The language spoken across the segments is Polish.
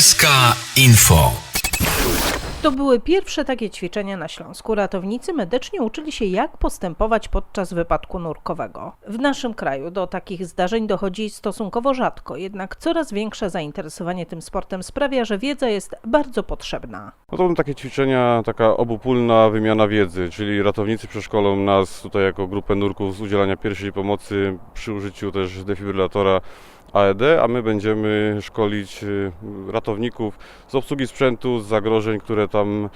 SK Info. To były pierwsze takie ćwiczenia na Śląsku. Ratownicy medyczni uczyli się, jak postępować podczas wypadku nurkowego. W naszym kraju do takich zdarzeń dochodzi stosunkowo rzadko, jednak coraz większe zainteresowanie tym sportem sprawia, że wiedza jest bardzo potrzebna. No to będą takie ćwiczenia, taka obopólna wymiana wiedzy, czyli ratownicy przeszkolą nas tutaj jako grupę nurków z udzielania pierwszej pomocy przy użyciu też defibrylatora AED, a my będziemy szkolić y, ratowników z obsługi sprzętu, z zagrożeń, które tam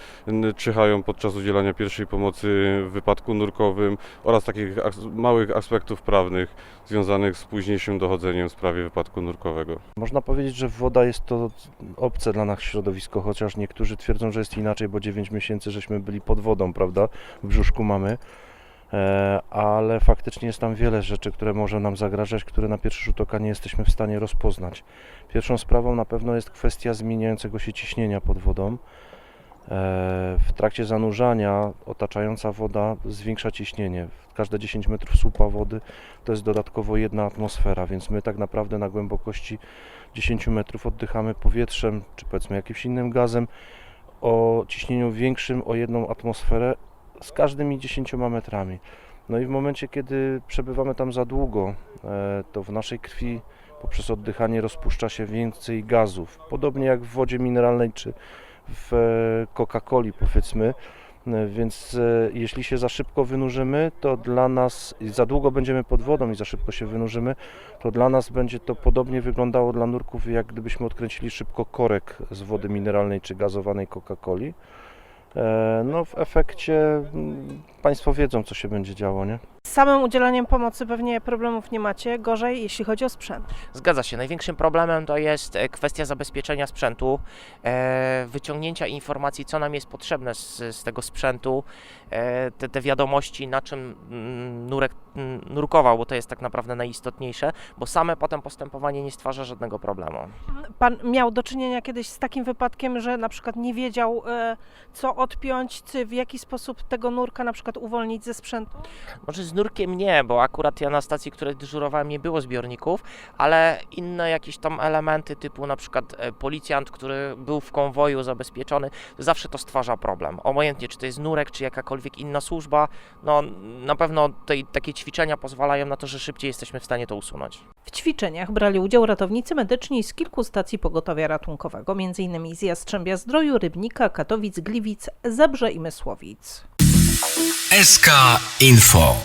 czyhają podczas udzielania pierwszej pomocy w wypadku nurkowym oraz takich małych aspektów prawnych związanych z późniejszym dochodzeniem w sprawie wypadku nurkowego. Można powiedzieć, że woda jest to obce dla nas środowisko, chociaż niektórzy twierdzą, że jest inaczej, bo 9 miesięcy żeśmy byli pod wodą, prawda? W brzuszku mamy. E, ale faktycznie jest tam wiele rzeczy, które może nam zagrażać, które na pierwszy rzut oka nie jesteśmy w stanie rozpoznać. Pierwszą sprawą na pewno jest kwestia zmieniającego się ciśnienia pod wodą. E, w trakcie zanurzania otaczająca woda zwiększa ciśnienie. Każde 10 metrów słupa wody to jest dodatkowo jedna atmosfera, więc my tak naprawdę na głębokości 10 metrów oddychamy powietrzem, czy powiedzmy jakimś innym gazem o ciśnieniu większym o jedną atmosferę z każdymi 10 metrami. No i w momencie, kiedy przebywamy tam za długo, e, to w naszej krwi poprzez oddychanie rozpuszcza się więcej gazów. Podobnie jak w wodzie mineralnej czy w e, Coca-Coli powiedzmy. E, Więc jeśli się za szybko wynurzymy, to dla nas, za długo będziemy pod wodą i za szybko się wynurzymy, to dla nas będzie to podobnie wyglądało dla nurków, jak gdybyśmy odkręcili szybko korek z wody mineralnej czy gazowanej Coca-Coli. E, No w efekcie mm, Państwo wiedzą, co się będzie działo, nie? Z samym udzielaniem pomocy pewnie problemów nie macie, gorzej jeśli chodzi o sprzęt. Zgadza się. Największym problemem to jest e, kwestia zabezpieczenia sprzętu, e, wyciągnięcia informacji, co nam jest potrzebne z, z tego sprzętu, e, te, te wiadomości, na czym mm, nurek mm, nurkował, bo to jest tak naprawdę najistotniejsze, bo same potem postępowanie nie stwarza żadnego problemu. Pan miał do czynienia kiedyś z takim wypadkiem, że na przykład nie wiedział, e, co odpiąć, czy w jaki sposób tego nurka na przykład uwolnić ze sprzętu? Może z nurkiem nie, bo akurat ja na stacji, której dyżurowałem, nie było zbiorników, ale inne jakieś tam elementy, typu na przykład e, policjant, który był w konwoju zabezpieczony, zawsze to stwarza problem. Obojętnie, czy to jest nurek, czy jakakolwiek inna służba, no na pewno tej, takie ćwiczenia pozwalają na to, że szybciej jesteśmy w stanie to usunąć. W ćwiczeniach brali udział ratownicy medyczni z kilku stacji pogotowia ratunkowego, m.in. z Jastrzębia Zdroju, Rybnika, Katowic, Gliwic, Zabrze i Mysłowic. SK Info.